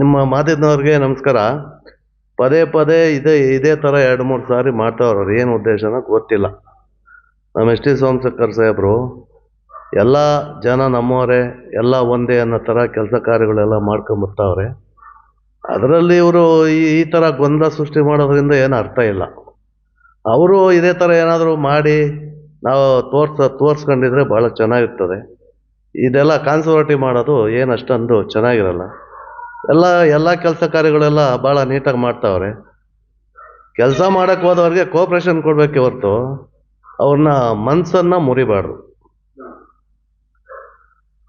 ನಿಮ್ಮ ಮಾಧ್ಯಮದವ್ರಿಗೆ ನಮಸ್ಕಾರ. ಪದೇ ಪದೇ ಇದೇ ಇದೇ ಥರ ಎರಡು, ಮೂರು ಸಾರಿ ಮಾಡ್ತಾವ್ರವ್ರು. ಏನು ಉದ್ದೇಶನ ಗೊತ್ತಿಲ್ಲ. ನಮ್ಮ ಎಸ್ ಟಿ ಸೋಮಶೇಖರ್ ಸಾಹೇಬರು, ಎಲ್ಲ ಜನ ನಮ್ಮವರೇ, ಎಲ್ಲ ಒಂದೇ ಅನ್ನೋ ಥರ ಕೆಲಸ ಕಾರ್ಯಗಳೆಲ್ಲ ಮಾಡ್ಕೊಂಬರ್ತಾವ್ರೆ ಅದರಲ್ಲಿ ಇವರು ಈ ಈ ಥರ ಗೊಂದಲ ಸೃಷ್ಟಿ ಮಾಡೋದ್ರಿಂದ ಏನು ಅರ್ಥ ಇಲ್ಲ. ಅವರು ಇದೇ ಥರ ಏನಾದರೂ ಮಾಡಿ ನಾವು ತೋರ್ಸ, ತೋರಿಸ್ಕೊಂಡಿದ್ರೆ ಭಾಳ ಚೆನ್ನಾಗಿರ್ತದೆ. ಇದೆಲ್ಲ ಕಾನ್ಸರ್ವೇಟಿವ್ ಮಾಡೋದು ಏನು ಅಷ್ಟೊಂದು ಚೆನ್ನಾಗಿರಲ್ಲ. ಎಲ್ಲ ಎಲ್ಲ ಕೆಲಸ ಕಾರ್ಯಗಳೆಲ್ಲ ಭಾಳ ನೀಟಾಗಿ ಮಾಡ್ತಾವ್ರೆ. ಕೆಲಸ ಮಾಡಕ್ಕೆ ಹೋದವ್ರಿಗೆ ಕೋಪ್ರೇಷನ್ ಕೊಡಬೇಕೆ ಹೊರತು ಅವ್ರನ್ನ ಮನಸ್ಸನ್ನು ಮುರಿಬಾರ್ದು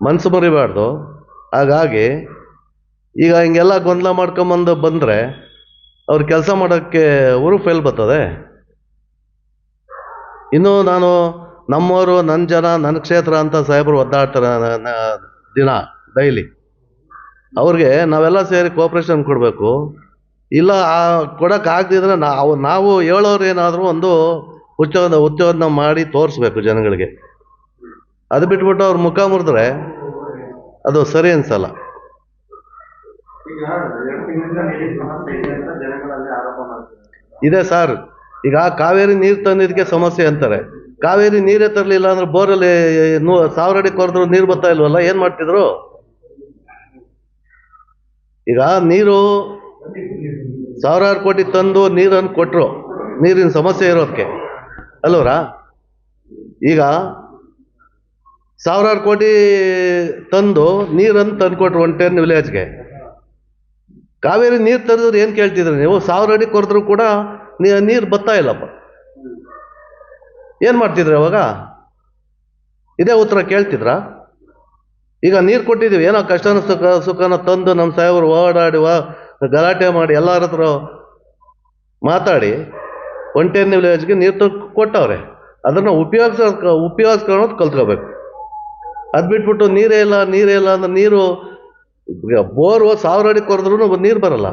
ಮನಸ್ಸು ಮುರಿಬಾರ್ದು ಹಾಗಾಗಿ ಈಗ ಹಿಂಗೆಲ್ಲ ಗೊಂದಲ ಮಾಡ್ಕೊಂಬಂದು ಬಂದರೆ ಅವ್ರು ಕೆಲಸ ಮಾಡೋಕ್ಕೆ ಊರು ಫೇಲ್ ಬರ್ತದೆ. ಇನ್ನು ನಾನು ನಮ್ಮವರು ನನ್ನ ಜನ ನನ್ನ ಕ್ಷೇತ್ರ ಅಂತ ಸಾಹೇಬರು ಒದ್ದಾಡ್ತಾರೆ ದಿನ, ಡೈಲಿ. ಅವ್ರಿಗೆ ನಾವೆಲ್ಲ ಸೇರಿ ಕೋಪ್ರೇಷನ್ ಕೊಡಬೇಕು. ಇಲ್ಲ ಕೊಡೋಕ್ಕಾಗ್ದಿದ್ರೆ ನಾವು ನಾವು ಹೇಳೋರು ಏನಾದರೂ ಒಂದು ಉಚ್ಚೋದ ಉದ್ಯೋಗನ ಮಾಡಿ ತೋರಿಸ್ಬೇಕು ಜನಗಳಿಗೆ. ಅದು ಬಿಟ್ಬಿಟ್ಟು ಅವ್ರ ಮುಖ ಮುರಿದ್ರೆ ಅದು ಸರಿ ಅನ್ಸಲ್ಲ. ಇದೆ ಸರ್. ಈಗ ಕಾವೇರಿ ನೀರು ತಂದಿದ್ದಕ್ಕೆ ಸಮಸ್ಯೆ ಅಂತಾರೆ. ಕಾವೇರಿ ನೀರೇ ತರಲಿಲ್ಲ ಅಂದ್ರೆ ಬೋರಲ್ಲಿ ನೂ, ಸಾವಿರ ಅಡಿ ಕೊರೆದ್ರು ನೀರು ಬರ್ತಾ ಇಲ್ವಲ್ಲ, ಏನು ಮಾಡ್ತಿದ್ರು? ಈಗ ನೀರು ಸಾವಿರಾರು ಕೋಟಿ ತಂದು ನೀರನ್ನು ಕೊಟ್ಟರು ನೀರಿನ ಸಮಸ್ಯೆ ಇರೋದಕ್ಕೆ ಅಲ್ವರಾ ಈಗ ಸಾವಿರಾರು ಕೋಟಿ ತಂದು ನೀರನ್ನು ತಂದುಕೊಟ್ರು ಒನ್ ಟೆನ್ ವಿಲೇಜ್ಗೆ. ಕಾವೇರಿ ನೀರು ತರಿದ್ರೆ ಏನು ಕೇಳ್ತಿದ್ರಿ ನೀವು? ಸಾವಿರ ಅಡಿ ಕೊರೆದ್ರು ಕೂಡ ನೀರು ಬರ್ತಾ ಇಲ್ಲಪ್ಪ. ಏನು ಮಾಡ್ತಿದ್ರಿ ಅವಾಗ? ಇದೇ ಉತ್ತರ ಕೇಳ್ತಿದ್ರಾ? ಈಗ ನೀರು ಕೊಟ್ಟಿದ್ದೀವಿ ಏನೋ ಕಷ್ಟ ಸುಖ ಸುಖನ ತಂದು ನಮ್ಮ ಸಾಹೇಬರು ಓಡಾಡಿ ವಾ ಗಲಾಟೆ ಮಾಡಿ ಎಲ್ಲರ ಹತ್ರ ಮಾತಾಡಿ ಒಂಟೆನ್ ವಿಲೇಜ್ಗೆ ನೀರು ತ ಕೊಟ್ಟವ್ರೆ. ಅದನ್ನು ಉಪಯೋಗಿಸ ಉಪಯೋಗಿಸ್ಕೊಳ್ಳೋದು ಕಲ್ತ್ಕೋಬೇಕು. ಅದು ಬಿಟ್ಬಿಟ್ಟು ನೀರೇ ಇಲ್ಲ ನೀರೇ ಇಲ್ಲ ಅಂದ್ರೆ ನೀರು ಬೋರ್ ಸಾವಿರ ಅಡಿ ಕೊರೆದ್ರೂ ನೀರು ಬರಲ್ಲ.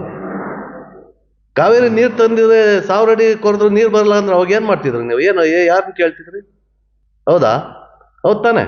ಕಾವೇರಿ ನೀರು ತಂದಿದ್ರೆ ಸಾವಿರ ಅಡಿ ಕೊರೆದ್ರು ನೀರು ಬರಲ್ಲ ಅಂದ್ರೆ ಅವಾಗ ಏನು ಮಾಡ್ತಿದ್ರು ನೀವು? ಏನು ಯಾರನ್ನ ಕೇಳ್ತಿದ್ರಿ? ಹೌದಾ? ಹೌದು ತಾನೆ.